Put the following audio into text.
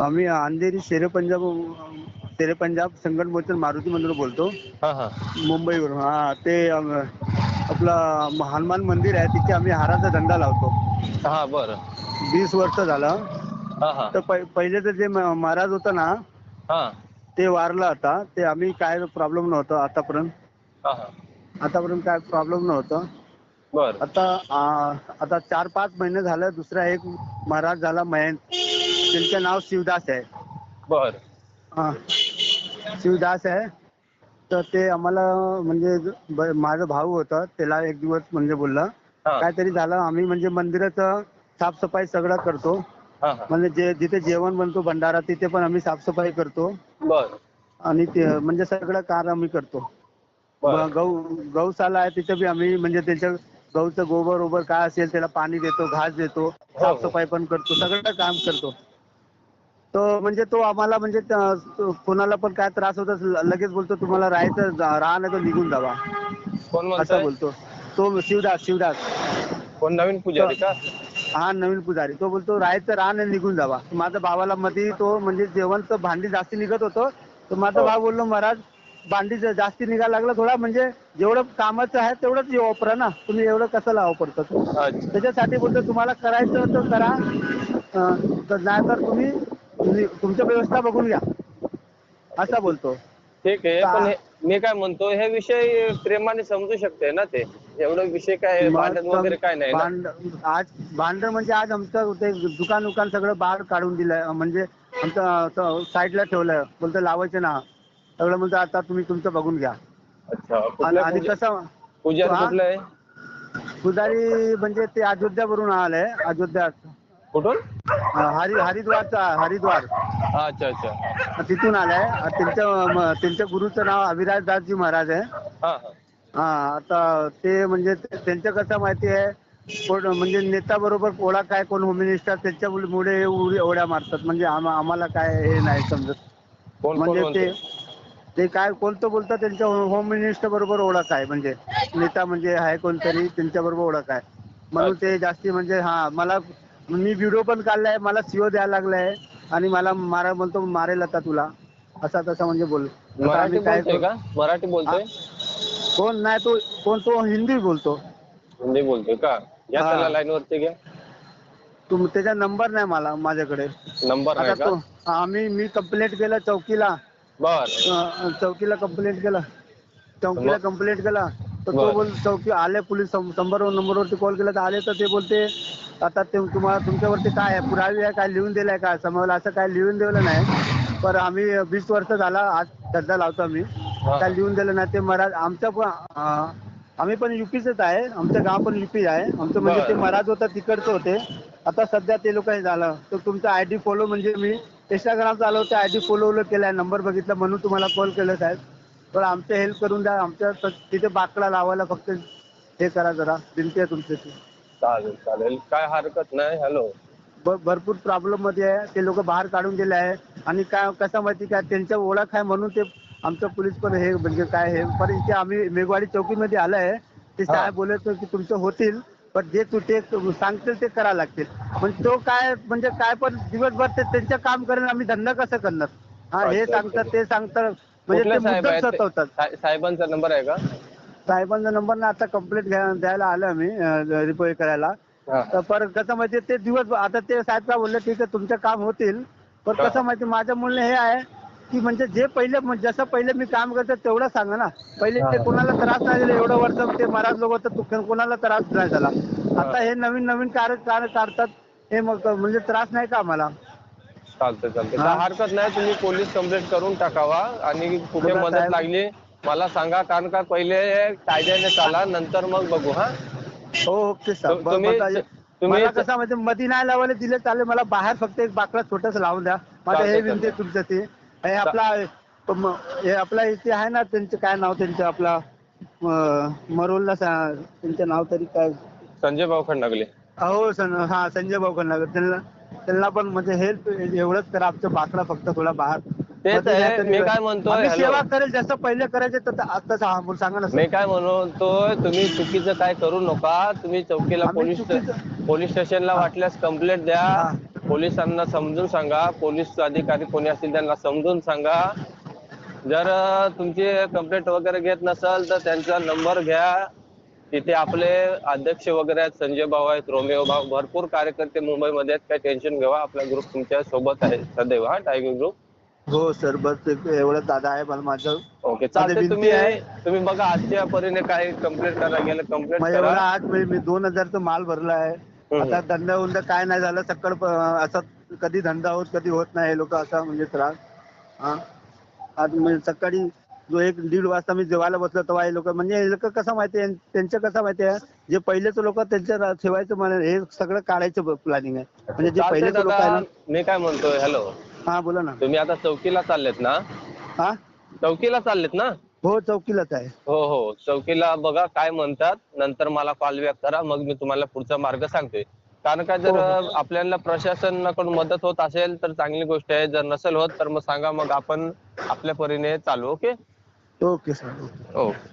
आम्ही अंधेरी शेरे पंजाब शेरे पंजाब संगट मोचन मारुती मंदिर बोलतो. हा हा. मुंबईवरून. हा ते अम, आपलं हनुमान मंदिर आहे तिथे आम्ही हाराचा धंदा लावतो. हा बर. वीस वर्ष झालं. हा हा. तर पहि- पहिले तर जे म- महाराज होतं ना हा. ते वारलं आता. ते आम्ही काय प्रॉब्लेम नव्हतं आतापर्यंत. हा हा. आतापर्यंत काय प्रॉब्लेम नव्हतं. बर. आता आ, आता चार पाच महिने झालं दुसरा एक महाराज झाला मयंक. त्यांचं नाव शिवदास आहे बर। हा। शिवदास आहे तर ते आम्हाला म्हणजे ब- माझा भाऊ होता त्याला एक दिवस म्हणजे बोलला हा. काहीतरी झालं आम्ही म्हणजे मंदिराचं साफसफाई सगळं करतो. हा हा. म्हणजे जे जिथे जेवण बनतो भंडारा तिथे पण आम्ही साफसफाई करतो. बर. आणि ते म्हणजे सगळं कार्य आम्ही करतो. बर. मग गहू गौशाला आहे तिथे बी आम्ही म्हणजे त्याच्या गहूचं गोबर ओबर काय असेल त्याला पाणी देतो घास देतो साफसफाई पण करतो सगळं काम करतो. तो म्हणजे तो आम्हाला म्हणजे त- कोणाला पण काय त्रास होत असेल, लगेच बोलतो तुम्हाला राहायचं जा- राहा नाही तर निघून जावा. कोण असं म्हणतोय बोलतो. तो शिवदास शिवदास. कोण? नवीन पुजारी का? हा नवीन पुजारी. तो बोलतो राहायचं राहा नाही निघून जावा. माझ्या भावाला मध्ये तो म्हणजे जेवण तर भांडी जास्ती निघत होतं. तर माझा हो. भाव बोललो महाराज भांडी ज- जास्ती निघायला लागलं थोडा म्हणजे जेवढं कामाचं आहे तेवढंच वापरा ना. तुम्ही एवढं कसं वापरतात अच्छा. त्याच्यासाठी बोलतो तुम्हाला करायचं तर करा. अं, तर नाही तर तुम्ही तुम्ही तुमच्या व्यवस्था बघून घ्या. असा बोलतो. ठीक आहे पण हे- मी काय म्हणतो हे विषय प्रेमाने समजू शकते ना ते. एवढं विषय काय भांडण वगैरे काय नाही ना. भांड आज भांड म्हणजे आज आमचं ते दुकान दुकान सगळं बाहेर काढून दिलंय. म्हणजे आमचं साईडला ठेवलंय. बोलतो लावायचं ना. सगळं म्हणतो आता तुम्ही तुमचं बघून घ्या. अच्छा आणि कुठल्या आणि पूजा- कसं पुजारी हा? कुठलं आहे? पुजारी म्हणजे ते अयोध्यावरून आलंय. अयोध्या कुठून? हरि हरिद्वारचा हरिद्वार. अच्छा अच्छा. तिथून आलाय. त्यांच्या म- त्यांच्या गुरुचं नाव अभिराज दासजी महाराज आहे. हा हा. हा आता ते म्हणजे ते- त्यांचं कसं माहिती आहे? कोण म्हणजे नेता बरोबर कोणा काय कोण होम मिनिस्टर त्याच्यामुळे उडी उड्या मारतात. म्हणजे आम- आम्हाला काय हे नाही समजत. कोण कोण म्हणजे ते म्हणते ते काय कोणतं बोलतं त्यांच्या होम मिनिस्टर बरोबर ओळख आहे. म्हणजे नेता म्हणजे आहे कोणतरी त्यांच्या बरोबर ओळख आहे. म्हणून ते जास्ती म्हणजे हा मला मी व्हिडिओ पण काढलाय मला सीओ द्यायला लागलाय आणि मला मारा बोलतो मारेल आता तुला. असा तसा म्हणजे बोल. आता मराठी आम्ही काय बोलतोय? का? मराठी बोलतोय? कोण? नाही तो कोण? तो हिंदी बोलतो. हिंदी बोलतोय का? या हा. त्याला लाईन वरती घ्या. तुम त्याचा नंबर नाही मला माझ्याकडे. नंबर आता नाही का? तो आम्ही मी कंप्लेंट केलं चौकीला. बर. अं, चौकीला कंप्लेंट केलं. चौकीला मग? कंप्लेंट केला. तर तो बरं. बोल चौकी आले पोलीस शंभर नंबरवरती कॉल केला तर आले तर ते बोलते आता ते तुम्हाला तुमच्यावरती काय आहे? पुरावे आहे काय? लिहून दिलंय का? समजलं असं काय लिहून दिलं नाही. पण आम्ही वीस वर्ष झाला आज सध्या लावतो आम्ही. काय लिहून दिलं नाही ते महाराज आमच्या पण अं, आम्ही पण युपीचेच आहे. आमचं गाव पण युपी आहे. आमचं म्हणजे ते बरं. महाराज होतं तिकडचं होते. आता सध्या ते लोक हे झालं. तर तुमचा आय डी फॉलो म्हणजे मी इंस्टाग्राम चालवते आय डी फॉलो केलाय नंबर बघितला म्हणून तुम्हाला कॉल केलं साहेब. तर आमचं हेल्प करून द्या. आमच्या तिथे बाकडा लावायला फक्त हे करा जरा. विनंती आहे तुमच्याशी. चालेल चालेल. काय हरकत नाही. हॅलो भ- भरपूर प्रॉब्लेममध्ये आहे. ते लोक बाहेर काढून दिले आहे आणि काय कसं माहिती काय त्यांच्या ओळख आहे म्हणून ते आमचं पोलीस पण हे म्हणजे काय हे पण इथे आम्ही मेघवाडी चौकीमध्ये आलंय. ते हा. साहेब बोलत होते की तुमचं होतील पण जे तू ते सांगतील ते करावं लागतील. पण तो काय म्हणजे काय पण दिवसभर ते त्यांचं काम करेल आम्ही धंदा कसं करणार? हा हे अच्छा, सांगतात. ते सांगतात. म्हणजे ते मुद्दाम? सतवतात साहेबांचा नंबर आहे का साहेबांचा नंबर ना आता कंप्लेंट द्यायला आलो आम्ही रिपोर्ट करायला हा. तर पर कसं माहिती ते दिवस आता ते साहेब काय बोलले ठीक आहे तुमचं काम होतील पण हा. कसं माहिती माझं म्हणणं हे आहे की म्हणजे जे पहिले म्हणजे जसं पहिले मी काम करतो तेवढं सांगा ना पहिले ते. कोणाला त्रास नाही दिला एवढं वर्ष ते महाराज लोक होतं तू- कोणाला त्रास नाही झाला आता हे नवीन नवीन कार्य कार्य काढतात हे मग म्हणजे त्रास नाही का आम्हाला चालतंय चालतंय. हा. काय हरकत नाही तुम्ही पोलीस कंप्लेंट करून टाकावा. आणि कुठे बघा मदत साहेब. लागली मला सांगा कारण का पहिले कायद्याने चाला नंतर मग बघू हा? हो ओके तु- तुम्ही- तुम्ही- मला कसं माहिती मधी नाही लावायला दिले चालेल मला बाहेर फक्त एक बाकडा छोटस लावून द्या. माझं हे विनंती आहे. तुमच्या ते. हे आपला म- हे आपला इथे आहे ना त्यांचं काय नाव त्यांचं आपला म- मरोलला सा- त्यांचं नाव तरी काय? संजय भाऊ खंडागले. हो हा संजय भाऊ खन्नागर त्यांना त्यांना पण म्हणजे हेल्प एवढंच करा आमचं बाकडा फक्त थोडा बाहेर. तेच आहे, तरी- मी काय म्हणतोय, आम्ही हॅलो. सेवा करेल जसं पहिले करायचे तर आता सांगा सांगा ना मी काय म्हणतोय तुम्ही चुकीचं काय करू नका. तुम्ही चौकीला आम्ही पोलीस चुकीचं- पोलीस स्टेशनला वाटल्यास कंप्लेंट द्या. हा. पोलिसांना समजून सांगा. पोलीस अधिकारी कोणी असतील त्यांना समजून सांगा. जर अ, तुमची कंप्लेंट वगैरे घेत नसाल तर त्यांचा नंबर घ्या. तिथे आपले अध्यक्ष वगैरे आहेत संजय भाऊ आहेत रोमिओ भाऊ भरपूर कार्यकर्ते मुंबईमध्ये आहेत. काही टेन्शन घेवा आपला ग्रुप तुमच्यासोबत आहे. सदैव हा टायगर ग्रुप हो सर बस एवढं दादा आहे मला माझं. ओके चालते विनंती तुम्ही आहे. तुम्ही बघा आजच्या परीने काय कंप्लेंट करायला गेलं कंप्लेंट मग एवढा करा आज मी मी दोन हजारचा माल भरला आहे. हम्म. आता धंदा उंदा काय नाही झालं सक्कड प- असं कधी धंदा होत कधी होत नाही हे लोक असा म्हणजे त्रास. हा. आज म्हणजे सकाळी जो एक दीड वाजता मी जेवायला बसलो तेव्हा हे लोक म्हणजे हे लोक कसं माहितीये त्यांचं कसं माहितीये जे पहिलेच लोक त्यांच्या ठेवायचं मला हे सगळं काढायचं प्लॅनिंग आहे. म्हणजे जे चालतंय पहिलेच लोक आहे दादा ना मी काय म्हणतोय हॅलो हा बोला ना. तुम्ही आता चौकीला चाललेत ना? हा? चौकीला चाललेत ना? हो चौकीलाच आहे. हो हो. चौकीला बघा काय म्हणतात. नंतर मला कॉल बॅक करा मग मी तुम्हाला पुढचा मार्ग सांगतोय. कारण का जर हो, आपल्याला प्रशासनाकडून मदत होत असेल तर चांगली गोष्ट आहे. जर नसेल होत तर मग सांगा मग आपण आपल्या परीने चालू ओके? Ok, señor. Ok.